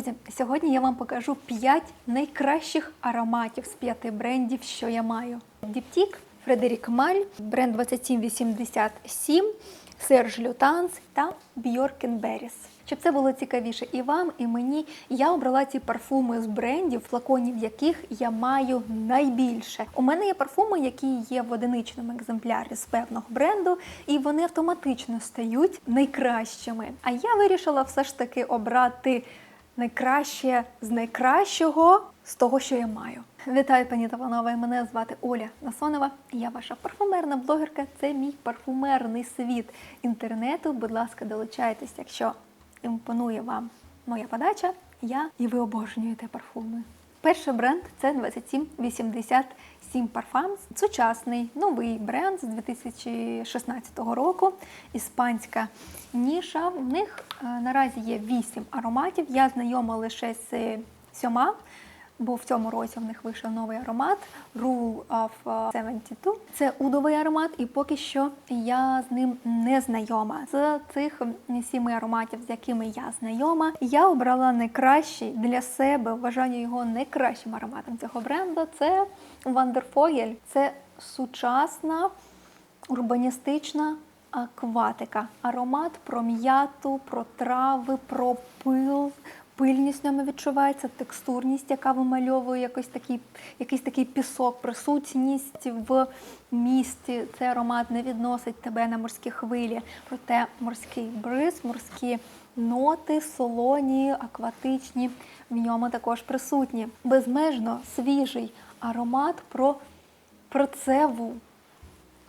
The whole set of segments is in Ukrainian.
Друзі, сьогодні я вам покажу 5 найкращих ароматів з 5 брендів, що я маю. Діптік, Фредерік Маль, бренд 2787, Серж Лютанс та Бьоркенберіс. Щоб це було цікавіше і вам, і мені, я обрала ці парфуми з брендів, флаконів яких я маю найбільше. У мене є парфуми, які є в одиничному екземплярі з певного бренду, і вони автоматично стають найкращими. А я вирішила все ж таки обрати найкраще з найкращого з того, що я маю. Вітаю, пані та панове! Мене звати Оля Насонова. Я ваша парфумерна блогерка. Це мій парфумерний світ інтернету. Будь ласка, долучайтесь, якщо імпонує вам моя подача. Я і ви обожнюєте парфуми. Перший бренд це 2787 Parfums. Сучасний новий бренд з 2016 року. Іспанська ніша. В них е, наразі є 8 ароматів. Я знайома лише з сьома. Бо в цьому році в них вийшов новий аромат Rule of 72. Це удовий аромат, і поки що я з ним не знайома. З цих сіми ароматів, з якими я знайома, я обрала найкращий для себе, вважаю його найкращим ароматом цього бренду. Це Вандерфогель. Це сучасна урбаністична акватика. Аромат про м'яту, про трави, про пил. Пильність в ньому відчувається, текстурність, яка вимальовує якийсь такий, якийсь такий пісок, присутність в місті. Цей аромат не відносить тебе на морські хвилі, проте морський бриз, морські ноти, солоні, акватичні в ньому також присутні. Безмежно свіжий аромат про процеву.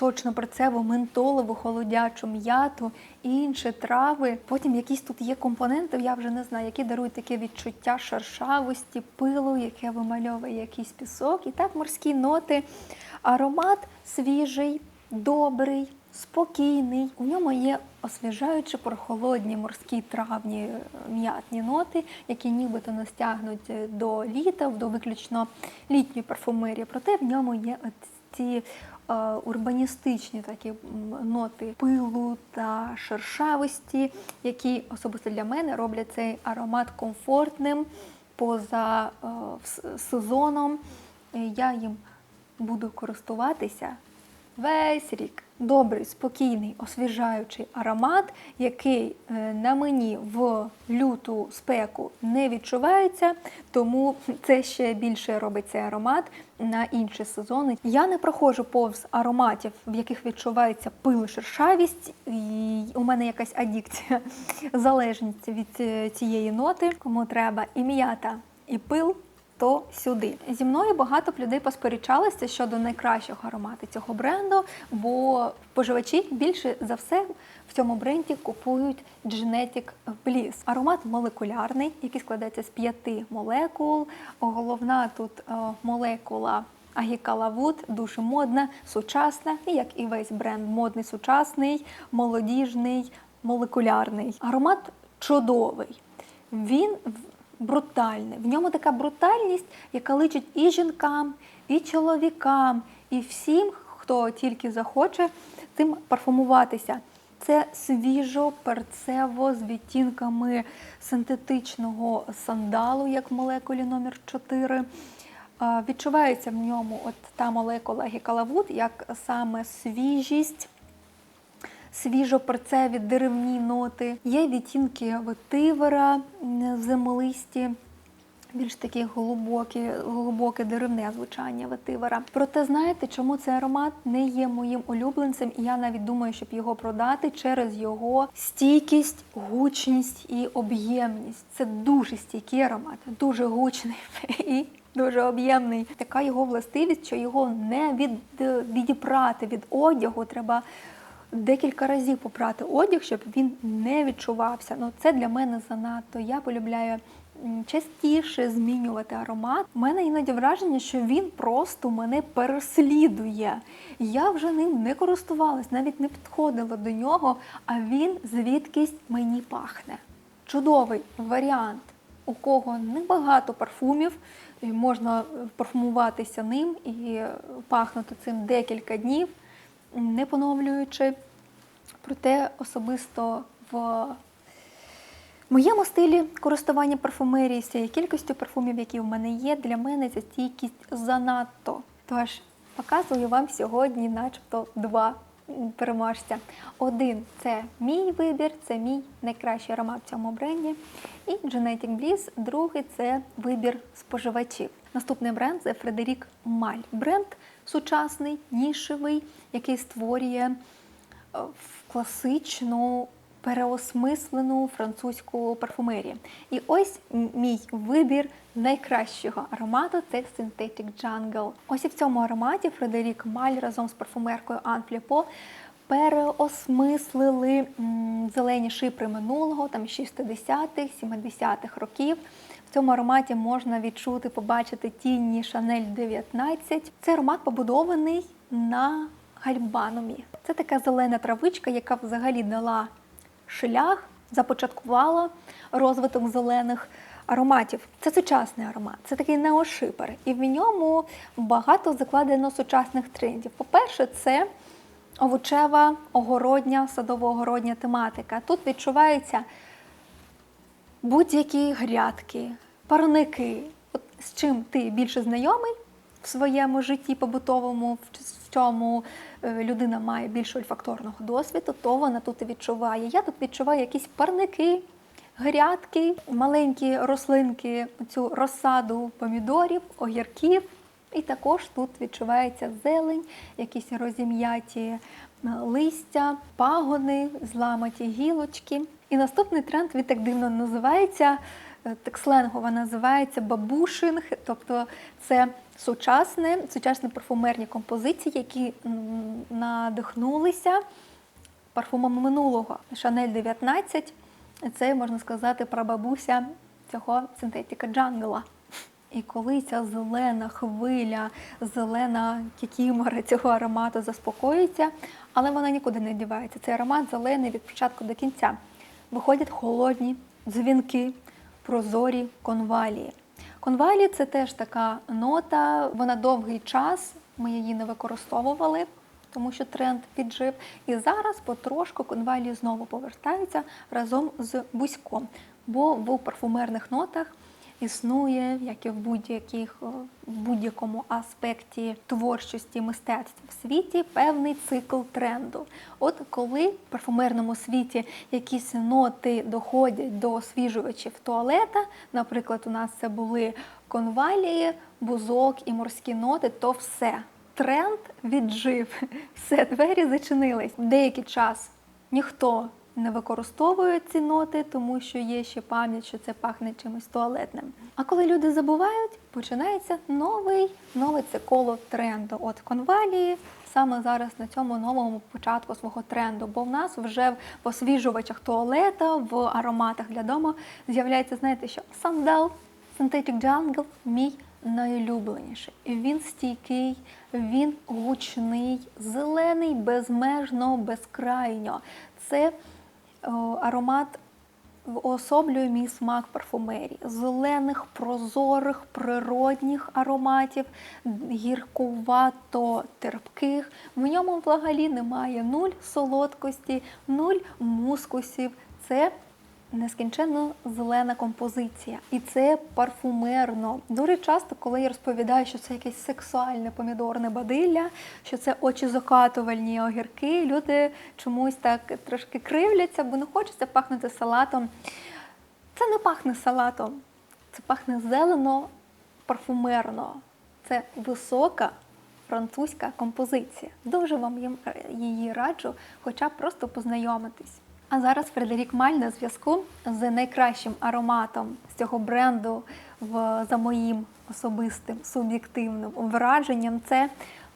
Точно про це ментолову, холодячу, м'яту і інші трави. Потім якісь тут є компоненти, я вже не знаю, які дарують таке відчуття шершавості, пилу, яке вимальовує якийсь пісок. І так морські ноти. Аромат свіжий, добрий, спокійний. У ньому є освіжаючі прохолодні морські травні м'ятні ноти, які нібито не стягнуть до літа, до виключно літньої парфумерії. Проте в ньому є ці урбаністичні такі ноти пилу та шершавості, які особисто для мене роблять цей аромат комфортним поза сезоном. Я їм буду користуватися весь рік. Добрий, спокійний, освіжаючий аромат, який е, на мені в люту спеку не відчувається, тому це ще більше робить цей аромат на інші сезони. Я не проходжу повз ароматів, в яких відчувається пил, шершавість. І У мене якась адікція, залежність від е, цієї ноти. Кому треба і м'ята, і пил то сюди. Зі мною багато б людей посперечалися щодо найкращого аромату цього бренду, бо споживачі більше за все в цьому бренді купують Genetic Bliss. Аромат молекулярний, який складається з п'яти молекул. Головна тут е, молекула. Агікалавуд дуже модна, сучасна, і як і весь бренд модний, сучасний, молодіжний, молекулярний. Аромат чудовий. Він брутальне. В ньому така брутальність, яка личить і жінкам, і чоловікам, і всім, хто тільки захоче цим парфумуватися. Це свіжо, перцево з відтінками синтетичного сандалу, як молекулі номер 4 Відчувається в ньому от та молекула гікалавуд, як саме свіжість свіжоперцеві деревні ноти. Є відтінки ветивера в землисті. Більш такі глибокі, глибоке деревне звучання ветивера. Проте знаєте, чому цей аромат не є моїм улюбленцем, і я навіть думаю, щоб його продати через його стійкість, гучність і об'ємність. Це дуже стійкий аромат, дуже гучний і дуже об'ємний. Така його властивість, що його не від, відіпрати від одягу треба декілька разів попрати одяг, щоб він не відчувався. Ну це для мене занадто. Я полюбляю частіше змінювати аромат. У мене іноді враження, що він просто мене переслідує. Я вже ним не користувалась, навіть не підходила до нього, а він звідкись мені пахне. Чудовий варіант, у кого небагато парфумів. Можна парфумуватися ним і пахнути цим декілька днів не поновлюючи. Проте особисто в моєму стилі користування парфумерії з цією кількістю парфумів, які в мене є, для мене ця стійкість занадто. Тож показую вам сьогодні, начебто, два переможця. Один це мій вибір, це мій найкращий аромат в цьому бренді. І Genetic Bliss, другий це вибір споживачів. Наступний бренд це Фредерік Маль. Бренд сучасний, нішевий, який створює е, класичну переосмислену французьку парфумерію. І ось мій вибір найкращого аромату це Synthetic Jungle. Ось і в цьому ароматі Фредерік Маль разом з парфумеркою Anne Flippo переосмислили зелені шипри минулого, там 60-х, 70-х років. В цьому ароматі можна відчути, побачити тіні Шанель 19. Цей аромат побудований на гальбанумі. Це така зелена травичка, яка взагалі дала шлях, започаткувала розвиток зелених ароматів. Це сучасний аромат, це такий неошипер. І в ньому багато закладено сучасних трендів. По-перше, це овочева, огородня, садово-огородня тематика. Тут відчувається будь-які грядки, парники. От з чим ти більше знайомий в своєму житті побутовому, в чому е, людина має більше ольфакторного досвіду, то вона тут і відчуває. Я тут відчуваю якісь парники, грядки, маленькі рослинки, цю розсаду помідорів, огірків. І також тут відчувається зелень, якісь розім'яті е, листя, пагони, зламаті гілочки. І наступний тренд він так дивно називається, е, так сленгово називається бабушинг, тобто це сучасне, сучасні парфумерні композиції, які надихнулися парфумами минулого. Шанель 19 це можна сказати прабабуся цього синтетика джангла. І коли ця зелена хвиля, зелена кікімора цього аромату заспокоїться, але вона нікуди не дівається. Цей аромат зелений від початку до кінця. Виходять холодні дзвінки, прозорі конвалії. Конвалії це теж така нота, вона довгий час, ми її не використовували, тому що тренд піджив. І зараз потрошку конвалії знову повертаються разом з бузьком. Бо в парфумерних нотах існує, як і в будь-яких в будь-якому аспекті творчості мистецтва в світі, певний цикл тренду. От коли в парфумерному світі якісь ноти доходять до освіжувачів туалета, наприклад, у нас це були конвалії, бузок і морські ноти, то все. Тренд віджив, все, двері зачинились. Деякий час ніхто не використовує ці ноти, тому що є ще пам'ять, що це пахне чимось туалетним. А коли люди забувають, починається новий нове це коло тренду. От конвалії саме зараз на цьому новому початку свого тренду. Бо в нас вже в освіжувачах туалета, в ароматах для дому з'являється, знаєте, що сандал, Synthetic Jungle мій найулюбленіший. Він стійкий, він гучний, зелений, безмежно, безкрайньо. Це аромат уособлює мій смак парфумерії. Зелених, прозорих, природних ароматів, гіркувато терпких. В ньому взагалі немає нуль солодкості, нуль мускусів. Це нескінченно зелена композиція. І це парфумерно. Дуже часто, коли я розповідаю, що це якесь сексуальне помідорне бадилля, що це очізакатувальні огірки, люди чомусь так трошки кривляться, бо не хочеться пахнути салатом. Це не пахне салатом, це пахне зелено парфумерно. Це висока французька композиція. Дуже вам її раджу, хоча б просто познайомитись. А зараз Фредерік Маль на зв'язку з найкращим ароматом з цього бренду в, за моїм особистим суб'єктивним враженням. Це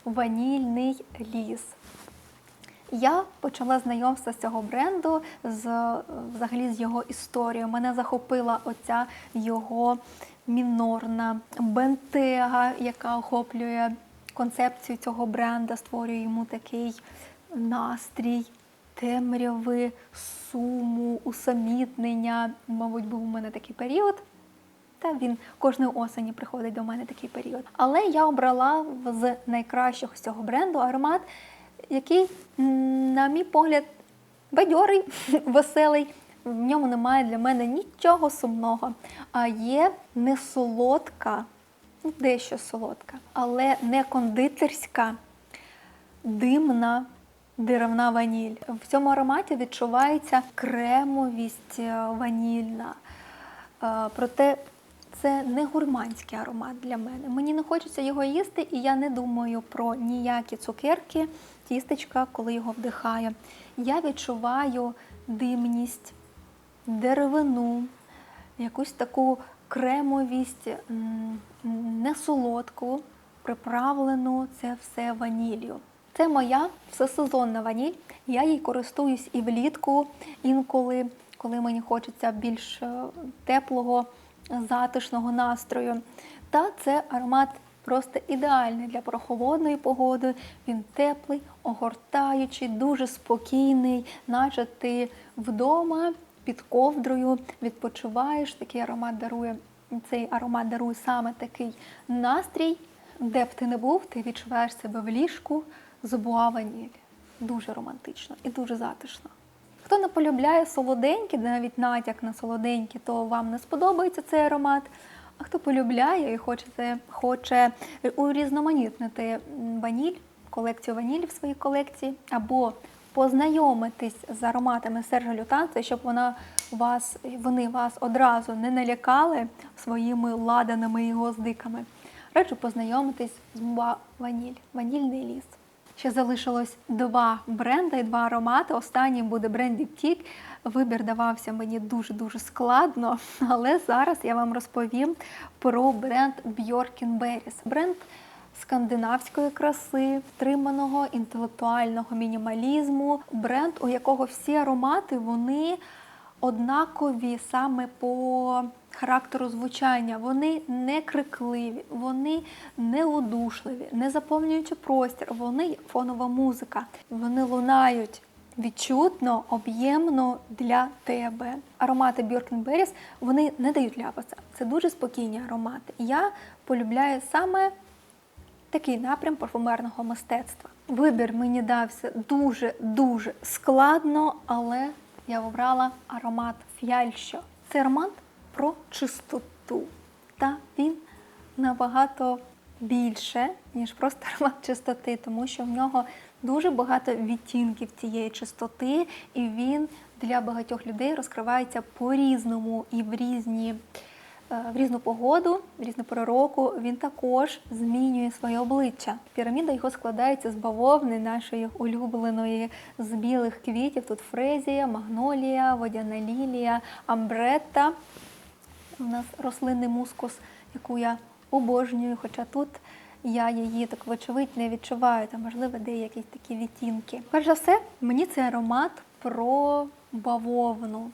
ванільний ліс. Я почала знайомство з цього бренду з взагалі з його історією. Мене захопила оця його мінорна бентега, яка охоплює концепцію цього бренда, створює йому такий настрій темряви, суму, усамітнення. Мабуть, був у мене такий період. Та він кожної осені приходить до мене такий період. Але я обрала з найкращого з цього бренду аромат, який, на мій погляд, бадьорий, веселий, В ньому немає для мене нічого сумного. А є не солодка, ну, дещо солодка, але не кондитерська, димна деревна ваніль. В цьому ароматі відчувається кремовість е, ванільна. Е, Проте це не гурманський аромат для мене. Мені не хочеться його їсти, і я не думаю про ніякі цукерки, тістечка, коли його вдихаю. Я відчуваю димність, деревину, якусь таку кремовість, м, не солодку, приправлену це все ваніллю. Це моя всесезонна ваніль. Я їй користуюсь і влітку інколи, коли мені хочеться більш е, теплого, затишного настрою. Та це аромат просто ідеальний для прохолодної погоди. Він теплий, огортаючий, дуже спокійний, наче ти вдома під ковдрою відпочиваєш. Такий аромат дарує. Цей аромат дарує саме такий настрій, де б ти не був, ти відчуваєш себе в ліжку з ваніль. Дуже романтично і дуже затишно. Хто не полюбляє солоденькі, навіть натяк на солоденькі, то вам не сподобається цей аромат. А хто полюбляє і хоче, хоче урізноманітнити ваніль, колекцію ванілі в своїй колекції, або познайомитись з ароматами Сержа Лютанца, щоб вона вас, вони вас одразу не налякали своїми ладаними і гвоздиками. Раджу познайомитись з Ваніль, ванільний ліс. Ще залишилось два бренди і два аромати. Останній буде бренд Diptyque. Вибір давався мені дуже-дуже складно, але зараз я вам розповім про бренд Bjorken Berries. Бренд скандинавської краси, втриманого інтелектуального мінімалізму. Бренд, у якого всі аромати вони однакові саме по характеру звучання. Вони не крикливі, вони не удушливі, не заповнюючи простір. Вони фонова музика. Вони лунають відчутно, об'ємно для тебе. Аромати Berries, вони не дають ляпаса. Це дуже спокійні аромати. Я полюбляю саме такий напрям парфумерного мистецтва. Вибір мені дався дуже-дуже складно, але я обрала аромат фіальщо. Це аромат про чистоту. Та він набагато більше, ніж просто аромат чистоти, тому що в нього дуже багато відтінків цієї чистоти, і він для багатьох людей розкривається по-різному і в різні. Е, В різну погоду, в різну пору року він також змінює своє обличчя. Піраміда його складається з бавовни, нашої улюбленої з білих квітів. Тут фрезія, магнолія, водяна лілія, амбретта. У нас рослинний мускус, яку я обожнюю, хоча тут я її так вочевидь не відчуваю, там можливо деякі такі відтінки. Перш за все, мені цей аромат про бавовну,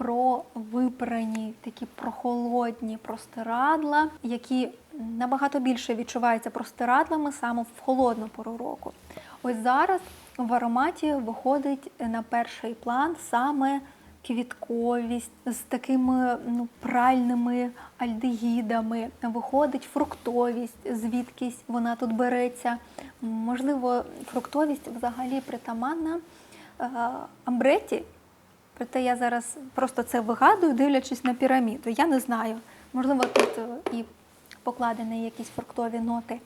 про випрані, такі прохолодні простирадла, які набагато більше відчуваються простирадлами саме в холодну пору року. Ось зараз в ароматі виходить на перший план саме квітковість з такими ну, пральними альдегідами, виходить фруктовість, звідкись вона тут береться. Можливо, фруктовість взагалі притаманна е, амбреті. Проте я зараз просто це вигадую, дивлячись на піраміду. Я не знаю. Можливо, тут е, і покладені якісь фруктові ноти.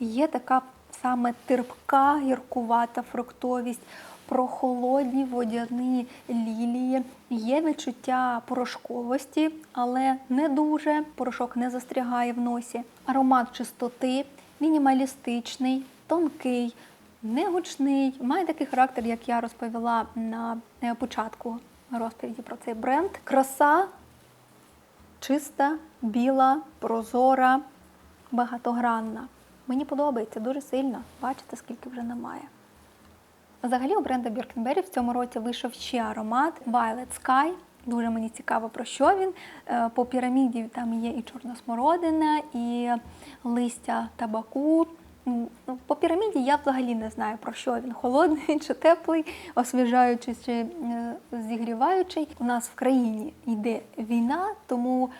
Є така саме терпка, гіркувата фруктовість, прохолодні водяні лілії. Є відчуття порошковості, але не дуже. Порошок не застрягає в носі. Аромат чистоти, мінімалістичний, тонкий, негучний. Має такий характер, як я розповіла на е, початку розповіді про цей бренд. Краса чиста, біла, прозора, багатогранна. Мені подобається дуже сильно. Бачите, скільки вже немає. Взагалі у бренда Birkenberry в цьому році вийшов ще аромат Violet Sky. Дуже мені цікаво, про що він. Е, По піраміді там є і чорна смородина, і листя табаку. М, ну, По піраміді я взагалі не знаю, про що він холодний чи теплий, освіжаючий чи е, зігріваючий. У нас в країні йде війна, тому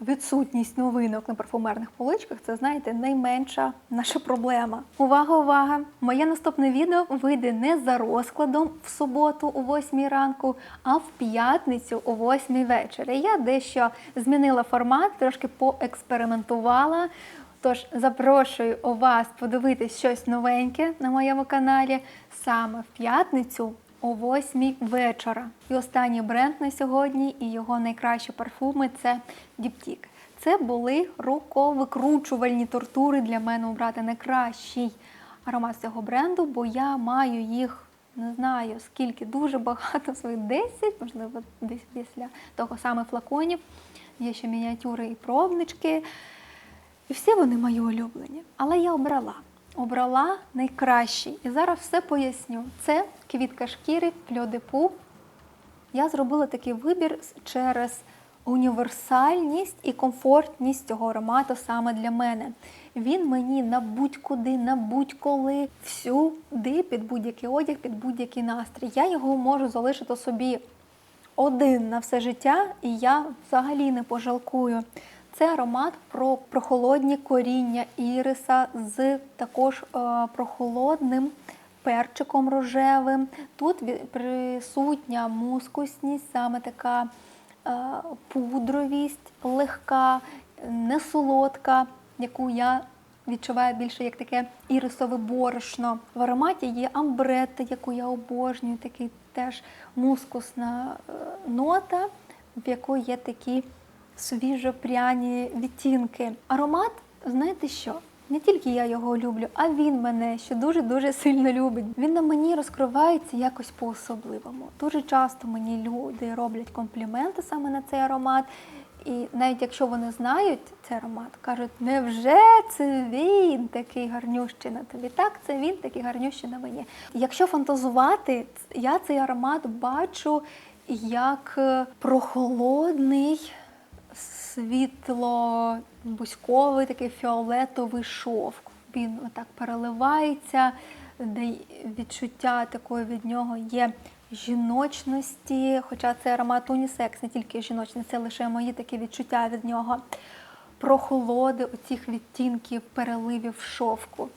відсутність новинок на парфумерних поличках це, знаєте, найменша наша проблема. Увага, увага! Моє наступне відео вийде не за розкладом в суботу о 8 ранку, а в п'ятницю о 8 вечора. Я дещо змінила формат, трошки поекспериментувала. Тож запрошую у вас подивитись щось новеньке на моєму каналі саме в п'ятницю о 8 вечора. І останній бренд на сьогодні і його найкращі парфуми це Діптік. Це були руковикручувальні тортури для мене обрати найкращий аромат цього бренду, бо я маю їх. Не знаю скільки, дуже багато своїх 10, можливо, десь після того саме флаконів. Є ще мініатюри і пробнички. І всі вони мої улюблені. Але я обрала. Обрала найкращий. І зараз все поясню. Це квітка шкіри Пльодепу. Я зробила такий вибір через універсальність і комфортність цього аромату саме для мене. Він мені на будь-куди, на будь-коли, всюди, під будь-який одяг, під будь-який настрій. Я його можу залишити собі один на все життя, і я взагалі не пожалкую. Це аромат про прохолодні коріння іриса з також е, прохолодним перчиком рожевим. Тут присутня мускусність, саме така е, пудровість, легка, не солодка, яку я відчуваю більше як таке ірисове борошно. В ароматі є амбретта, яку я обожнюю, такий теж мускусна е, нота, в якої є такі свіжо-пряні відтінки. Аромат, знаєте що? Не тільки я його люблю, а він мене ще дуже-дуже сильно любить. Він на мені розкривається якось по-особливому. Дуже часто мені люди роблять компліменти саме на цей аромат. І навіть якщо вони знають цей аромат, кажуть, невже це він такий гарнющий на тобі? Так, це він такий гарнющий на мені. Якщо фантазувати, я цей аромат бачу як прохолодний, світло, бузьковий, такий фіолетовий шовк. Він отак переливається, де відчуття такої від нього є жіночності, хоча це аромат унісекс, не тільки жіночний, це лише мої такі відчуття від нього. Прохолоди оцих відтінків, переливів шовку.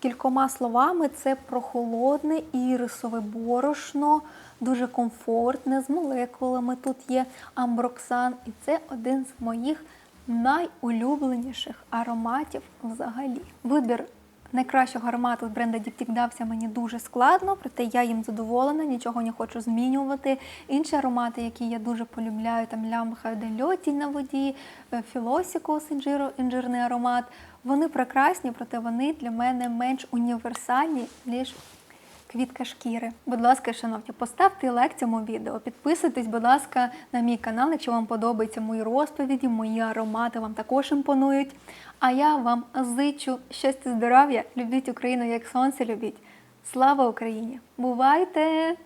Кількома словами, це прохолодне ірисове борошно, дуже комфортне, з молекулами. Тут є амброксан, і це один з моїх найулюбленіших ароматів взагалі. Вибір найкращого аромату бренда Diptyque дався мені дуже складно, проте я їм задоволена, нічого не хочу змінювати. Інші аромати, які я дуже полюбляю, там лямха де льотінь на воді, е, філосікус інжиро, інжирний аромат. Вони прекрасні, проте вони для мене менш універсальні, ніж квітка шкіри. Будь ласка, шановні, поставте лайк цьому відео. Підписуйтесь, будь ласка, на мій канал, якщо вам подобаються мої розповіді, мої аромати вам також імпонують. А я вам зичу щастя, здоров'я, любіть Україну як сонце любіть. Слава Україні! Бувайте!